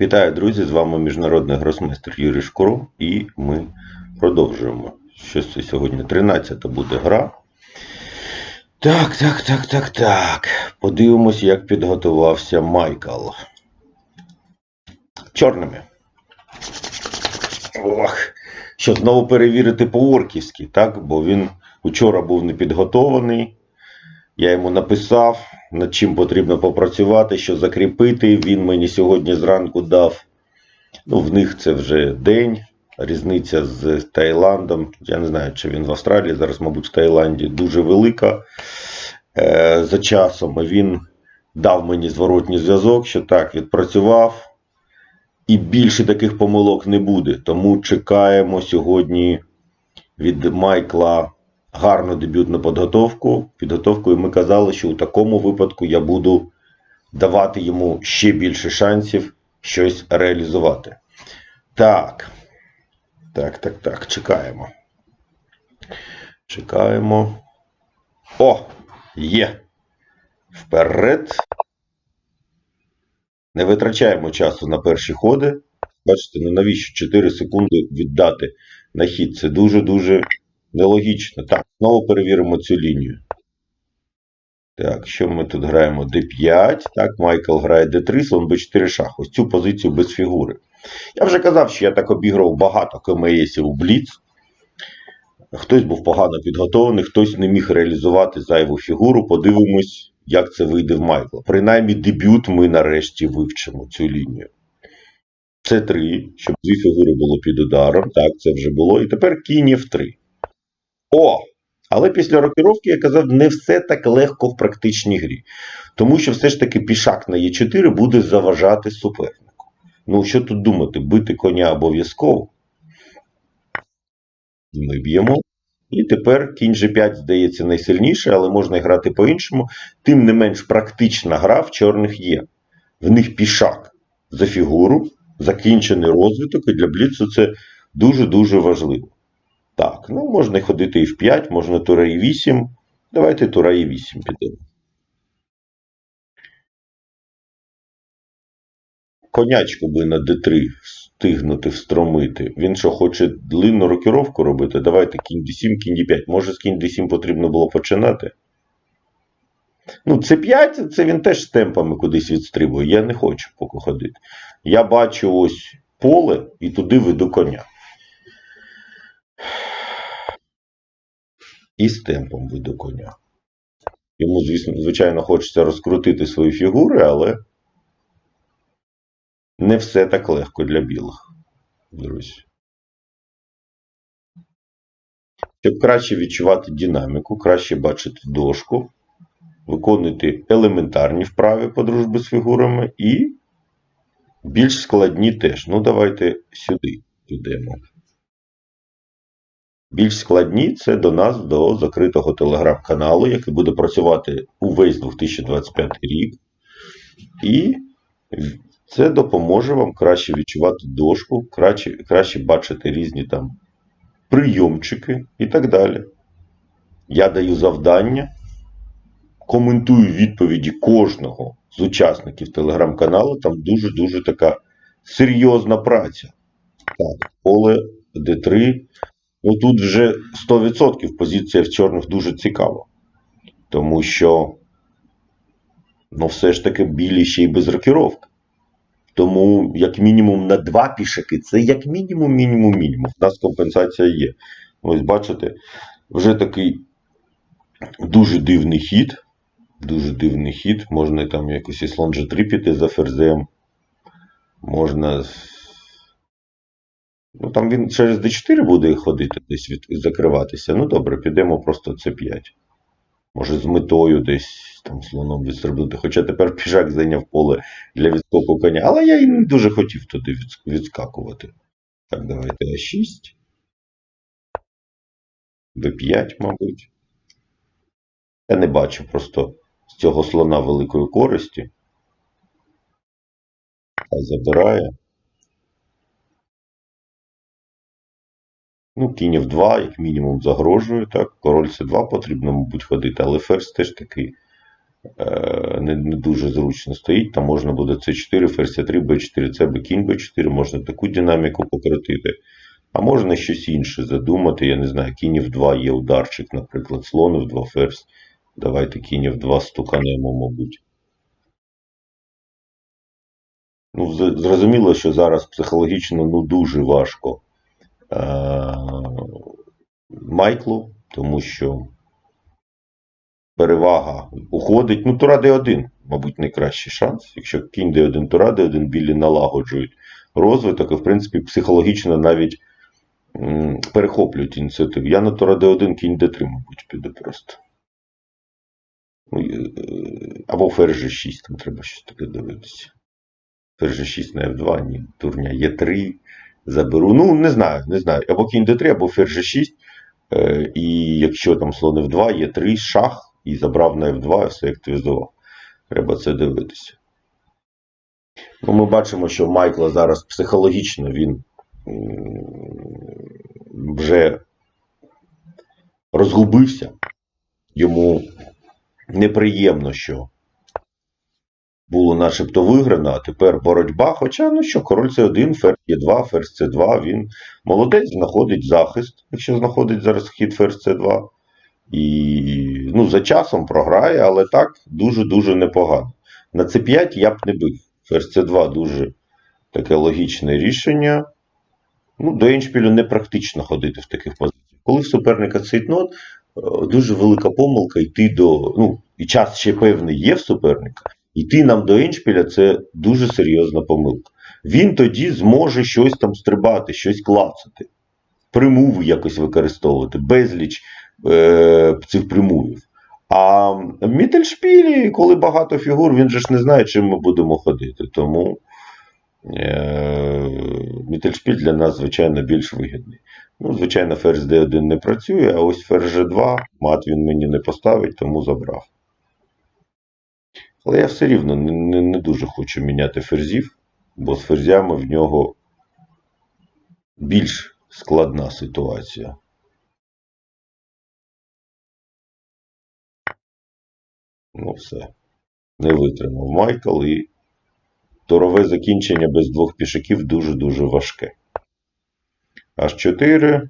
Вітаю, друзі! З вами міжнародний гросмейстер Юрій Шкуров, і ми продовжуємо. Щось це сьогодні 13-та буде гра. Так, так, так, так, так. Подивимось, як підготувався Майкл. Чорними. Ох. Що знову перевірити по-орківськи, так? Бо він учора був не підготований. Я йому написав, над чим потрібно попрацювати, що закріпити. Він мені сьогодні зранку дав. Ну, в них це вже день. Різниця з Таїландом. Я не знаю, чи він в Австралії, зараз, мабуть, в Таїланді дуже велика. Е, за часом він дав мені зворотній зв'язок, що так, відпрацював. І більше таких помилок не буде. Тому чекаємо сьогодні від Майкла гарну дебютну підготовку. Підготовку, і ми казали, що у такому випадку я буду давати йому ще більше шансів щось реалізувати. Так. Так, так, так, чекаємо. Чекаємо. О! Є! Вперед. Не витрачаємо часу на перші ходи. Бачите, ну навіщо 4 секунди віддати на хід? Це дуже-дуже нелогічно. Так, знову перевіримо цю лінію. Так, що ми тут граємо? D5. Так, Майкл грає D3, слон B4 шах. Ось цю позицію без фігури. Я вже казав, що я так обіграв багато КМСів у Бліц. Хтось був погано підготовлений, хтось не міг реалізувати зайву фігуру. Подивимось, як це вийде в Майкла. Принаймні, дебют ми нарешті вивчимо цю лінію. Це 3, щоб дві фігури було під ударом. Так, це вже було. І тепер кінь F3. О! Але після рокіровки я казав, не все так легко в практичній грі. Тому що все ж таки пішак на Е4 буде заважати супернику. Ну, що тут думати, бити коня обов'язково. Ми б'ємо. І тепер кінь G5, здається, найсильніше, але можна грати по-іншому. Тим не менш, практична гра в чорних є. В них пішак за фігуру, закінчений розвиток, і для Бліцу це дуже-дуже важливо. Так, ну можна ходити і в 5, можна тура і 8. Давайте тура і 8 підемо. Конячку би на d3 встигнути встромити. Він що, хоче длинну рокіровку робити? Давайте кінь d7, кінь d5. Може з кінь d7 потрібно було починати? Ну, це 5, це він теж з темпами кудись відстрибує. Я не хочу поки ходити. Я бачу ось поле і туди веду коня. І з темпом веду коня. Йому, звісно, звичайно, хочеться розкрутити свої фігури, але не все так легко для білих, друзі. Щоб краще відчувати динаміку, краще бачити дошку, виконувати елементарні вправи по дружбі з фігурами і більш складні теж. Ну, давайте сюди підемо. Більш складні це до нас, до закритого телеграм-каналу, який буде працювати увесь 2025 рік. І це допоможе вам краще відчувати дошку, краще, краще бачити різні там прийомчики і так далі. Я даю завдання, коментую відповіді кожного з учасників телеграм-каналу. Там дуже-дуже така серйозна праця. Так, поле D3. Ну тут вже 100% позиція в чорних дуже цікава. Тому що, ну, все ж таки білі ще й без рокіровки. Тому, як мінімум, на два пішаки це як мінімум, мінімум, мінімум. У нас компенсація є. Ось бачите, вже такий дуже дивний хід. Дуже дивний хід. Можна там якось і слон G3 піти за ферзем. Можна. Ну, там він через D4 буде ходити, десь від, закриватися. Ну добре, підемо просто C5. Може, з метою десь там слоном відстрибнути. Хоча тепер пішак зайняв поле для відскоку коня. Але я і не дуже хотів туди відскакувати. Так, давайте А6. Б5, мабуть. Я не бачу просто з цього слона великої користі. Хай забирає. Ну, кінь в 2, як мінімум, загрожує. так. Король С2 потрібно, мабуть, ходити, але ферзь теж такий е, не, не дуже зручно стоїть. Там можна буде С4, ферзь 3 Б4, С, Б, кінь Б4, можна таку динаміку покрутити. А можна щось інше задумати. Я не знаю, кінь в 2 є ударчик, наприклад, слон в 2 ферзь. Давайте кінь в 2 стуканемо, мабуть. Ну, зрозуміло, що зараз психологічно ну, дуже важко Майклу, тому що перевага уходить. Ну, Тура Д1, мабуть, найкращий шанс. Якщо кінь Д1, Тура Д1, білі налагоджують розвиток і, в принципі, психологічно навіть перехоплюють ініціативу. Я на Тура Д1, кінь Д3, мабуть, піду просто. Ну, е, Або ферзь G6, там треба щось таке дивитися. Ферзь G6 на F2, ні, турня Е3 заберу. Ну, не знаю, не знаю. Або кінь Д3, або ферзь G6. Е, І якщо там слон F2, є 3 шах, і забрав на F2, і все активізував. Треба це дивитися. Ну, ми бачимо, що Майкла зараз психологічно він вже розгубився. Йому неприємно, що було начебто виграно, а тепер боротьба. Хоча, ну що, король С1, ферзь Е2, ферзь С2, він молодець, знаходить захист, якщо знаходить зараз хід ферзь С2. І ну, за часом програє, але так дуже-дуже непогано. На С5 я б не бив. Ферзь С2 дуже таке логічне рішення. Ну, до Еншпілю не практично ходити в таких позиціях. Коли в суперника цейтнот, е, дуже велика помилка йти до. Ну, і час ще певний є в суперника. Йти нам до Еншпіля це дуже серйозна помилка. Він тоді зможе щось там стрибати, щось клацати, примуви якось використовувати, безліч е, цих примувів. А в Міттельшпілі, коли багато фігур, він же ж не знає, чим ми будемо ходити. Тому е, Міттельшпіль для нас, звичайно, більш вигідний. Ну, звичайно, ферзь D1 не працює, а ось ферзь G2, мат він мені не поставить, тому забрав. Але я все рівно не, не, не дуже хочу міняти ферзів, бо з ферзями в нього більш складна ситуація. Ну, все. Не витримав Майкл і торове закінчення без двох пішаків дуже-дуже важке. H4.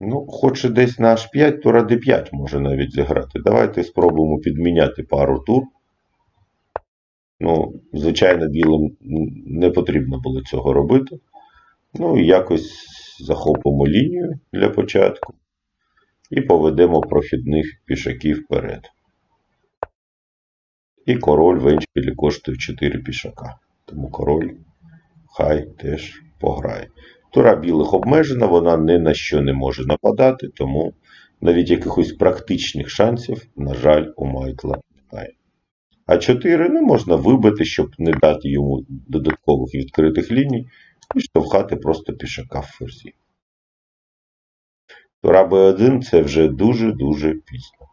Ну, хоче десь на H5, то ради 5 може навіть зіграти. Давайте спробуємо підміняти пару тур. Ну, звичайно, білим не потрібно було цього робити. Ну і якось захопимо лінію для початку. І поведемо прохідних пішаків вперед. І король в еншпілі коштує 4 пішака. Тому король хай теж пограє. Тура білих обмежена, вона ні на що не може нападати, тому навіть якихось практичних шансів, на жаль, у Майкла немає. А 4 не можна вибити, щоб не дати йому додаткових відкритих ліній, і штовхати просто пішака в ферзі. Тура Б1 це вже дуже-дуже пізно.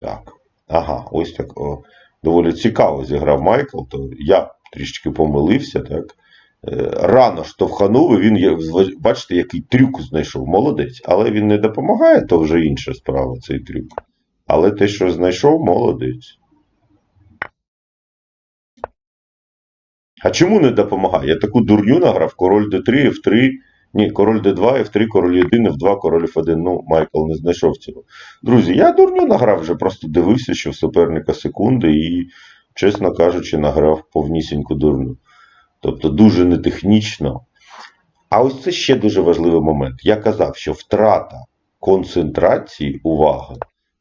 Так. Ага, ось так. О, доволі цікаво зіграв Майкл, то я трішки помилився, так. Е, Рано штовханув, і він, бачите, який трюк знайшов. Молодець. Але він не допомагає, то вже інша справа, цей трюк. Але те, що знайшов, молодець. А чому не допомагає? Я таку дурню награв, король d3, f3. Ні, король d2, f3, король 1, f2, король f1. Ну, Майкл не знайшов цього. Друзі, я дурню награв, вже просто дивився, що в суперника секунди і, чесно кажучи, награв повнісіньку дурню. Тобто дуже нетехнічно. А ось це ще дуже важливий момент. Я казав, що втрата концентрації уваги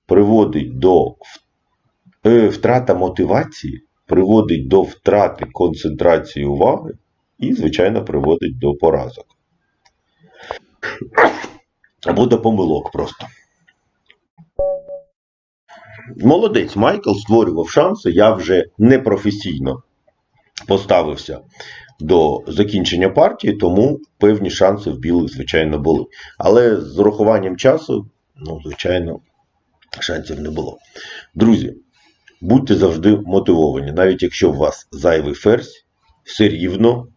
приводить до е, втрата мотивації приводить до втрати концентрації уваги і, звичайно, приводить до поразок. Або до помилок просто. Молодець Майкл створював шанси. Я вже непрофесійно поставився до закінчення партії, тому певні шанси в білих, звичайно, були. Але з урахуванням часу, ну, звичайно, шансів не було. Друзі, будьте завжди мотивовані. Навіть якщо у вас зайвий ферзь, все рівно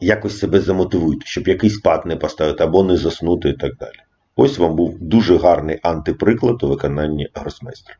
якось себе замотивуйте, щоб якийсь пад не поставити або не заснути і так далі. Ось вам був дуже гарний антиприклад у виконанні гросмейстера.